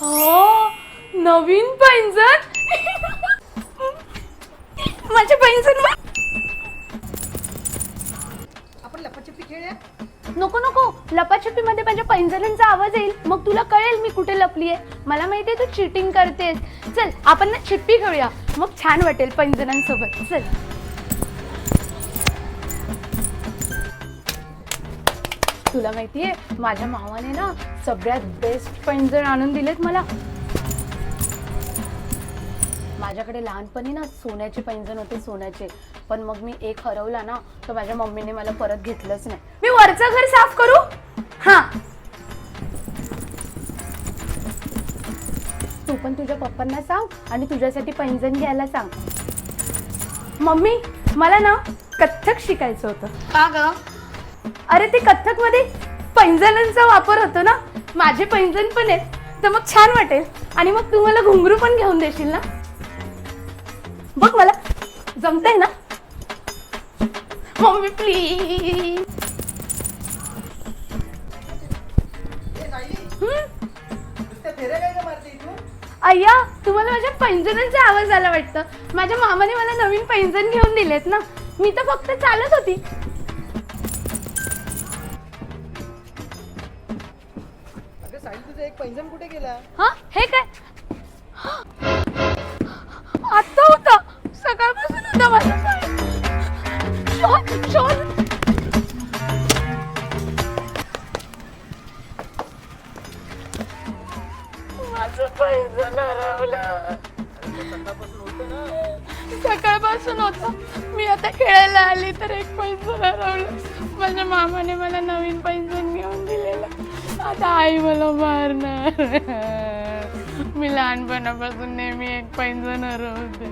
हो नवीन पैंजण? माझे पैंजण आपण लपाछपी खेळूया नको नको. लपाछपी मध्ये माझ्या पैंजणांचा आवाज येईल. मग तुला कळेल मी कुठे लपली आहे मला माहितीये तू चिटिंग करतेस. चल आपण ना चिप्पी खेळूया. मग छान वाटेल पैंजणांसोबत. चल. तुला माहितीये माझ्या मामाने ना सगळ्यात बेस्ट पैंजण आणून दिलेत मला. माझ्याकडे लहानपणी ना सोन्याचे पैंजण होते सोन्याचे. पण मग मी एक हरवला ना तर माझ्या मम्मीने मला परत घेतलंच नाही. मी वरचं घर साफ करू? हा. तू पण तुझ्या पप्पांना सांग आणि तुझ्यासाठी पैंजण घ्यायला सांग. मम्मी मला ना कथ्थक शिकायचं होतं. का ग? अरे ते कथ्थकमध्ये पैंजणांचा वापर होतो ना? माझे पैंजण पण आहेत. तर मग छान वाटेल. आणि मग तू मला घुंगरू पण घेऊन देशील ना? बघ मला. जमतंय ना? मम्मी प्लीज अय्या तुम्हाला माझ्या पैंजणांचा आवाज आला वाटतं. माझ्या मामाने मला नवीन पैंजण घेऊन दिलेत ना? मी तर फक्त चालत होती. एक पैंजण कुठे गेला? हा? हे काय? आता होता. सकाळपासून होता माझा पाय. माझं हरवलं. सकाळपासून होत. मी आता खेळायला आली तर एक पैसा हरवलं. माझ्या मामाने मला नवीन पैसा आता आई मला मारणार. मी लहानपणापासून नेहमी एक पैंजण हरवते